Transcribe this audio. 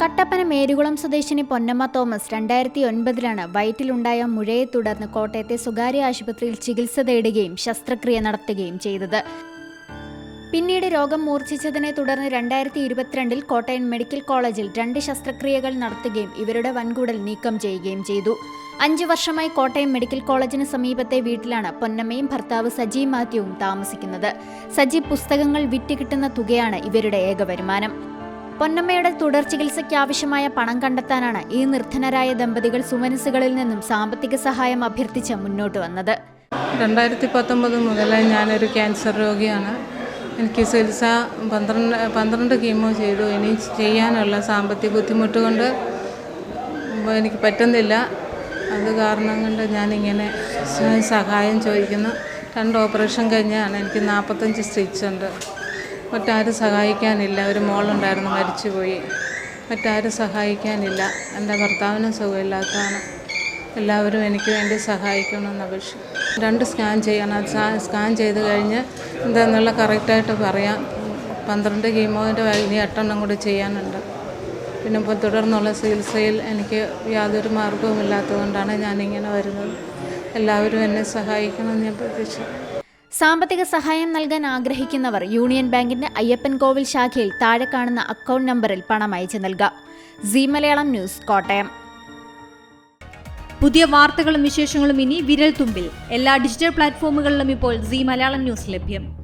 കട്ടപ്പന മേരുകുളം സ്വദേശിനി പൊന്നമ്മ തോമസ് രണ്ടായിരത്തി ഒൻപതിലാണ് വയറ്റിലുണ്ടായ മുഴയെ തുടർന്ന് കോട്ടയത്തെ സ്വകാര്യ ആശുപത്രിയിൽ ചികിത്സ തേടുകയും ശസ്ത്രക്രിയ നടത്തുകയും ചെയ്തത്. പിന്നീട് രോഗം മൂർച്ഛിച്ചതിനെ തുടർന്ന് രണ്ടായിരത്തി ഇരുപത്തിരണ്ടിൽ കോട്ടയം മെഡിക്കൽ കോളേജിൽ രണ്ട് ശസ്ത്രക്രിയകൾ നടത്തുകയും ഇവരുടെ വൻകൂടൽ നീക്കം ചെയ്യുകയും ചെയ്തു. അഞ്ചു വർഷമായി കോട്ടയം മെഡിക്കൽ കോളേജിന് സമീപത്തെ വീട്ടിലാണ് പൊന്നമ്മയും ഭർത്താവ് സജി മാത്യുവും താമസിക്കുന്നത്. സജി പുസ്തകങ്ങൾ വിറ്റ് കിട്ടുന്ന തുകയാണ് ഇവരുടെ ഏക വരുമാനം. പൊന്നമ്മയുടെ തുടർ ചികിത്സയ്ക്കാവശ്യമായ പണം കണ്ടെത്താനാണ് ഈ നിർധനരായ ദമ്പതികൾ സുമനസുകളിൽ നിന്നും സാമ്പത്തിക സഹായം അഭ്യർത്ഥിച്ച് മുന്നോട്ട് വന്നത്. രണ്ടായിരത്തി പത്തൊമ്പത് മുതൽ ഞാനൊരു ക്യാൻസർ രോഗിയാണ്. എനിക്ക് ചികിത്സ പന്ത്രണ്ട് പന്ത്രണ്ട് കീമോ ചെയ്തു. ഇനി ചെയ്യാനുള്ള സാമ്പത്തിക ബുദ്ധിമുട്ട് കൊണ്ട് എനിക്ക് പറ്റുന്നില്ല. അത് കാരണം കൊണ്ട് ഞാനിങ്ങനെ സഹായം ചോദിക്കുന്നു. രണ്ട് ഓപ്പറേഷൻ കഴിഞ്ഞാണ്. എനിക്ക് നാൽപ്പത്തഞ്ച് സ്റ്റിച്ച് ഉണ്ട്. മറ്റാരും സഹായിക്കാനില്ല. ഒരു മോളുണ്ടായിരുന്നു മരിച്ചുപോയി. മറ്റാരും സഹായിക്കാനില്ല. എന്റെ ഭർത്താവിനും സുഖമില്ലാത്തതാണ്. എല്ലാവരും എനിക്ക് വേണ്ടി സഹായിക്കണമെന്ന് അപേക്ഷിക്കും രണ്ട് സ്കാൻ ചെയ്യണം. അത് സ്കാൻ ചെയ്ത് കഴിഞ്ഞ് എന്താന്നുള്ള കറക്റ്റായിട്ട് പറയാം. പന്ത്രണ്ട് കീമോന്റെ ഇനി എട്ടെണ്ണം കൂടി ചെയ്യാനുണ്ട്. പിന്നെ ഇപ്പോൾ തുടർന്നുള്ള ചികിത്സയിൽ എനിക്ക് യാതൊരു മാർഗവും ഇല്ലാത്തതുകൊണ്ടാണ് ഞാനിങ്ങനെ വരുന്നത്. എല്ലാവരും എന്നെ സഹായിക്കണമെന്ന് ഞാൻ പ്രതീക്ഷിക്കുന്നു. സാമ്പത്തിക സഹായം നൽകാൻ ആഗ്രഹിക്കുന്നവർ യൂണിയൻ ബാങ്കിന്റെ അയ്യപ്പൻ കോവിൽ ശാഖയിൽ താഴെ കാണുന്ന അക്കൗണ്ട് നമ്പറിൽ പണം അയച്ചു നൽകാം സി മലയാളം ന്യൂസ് കോട്ടയം. പുതിയ വാർത്തകളും വിശേഷങ്ങളും ഇനി വിരൽ തുമ്പിൽ എല്ലാ ഡിജിറ്റൽ പ്ലാറ്റ്ഫോമുകളിലും ഇപ്പോൾ സി മലയാളം ന്യൂസ് ലഭ്യം.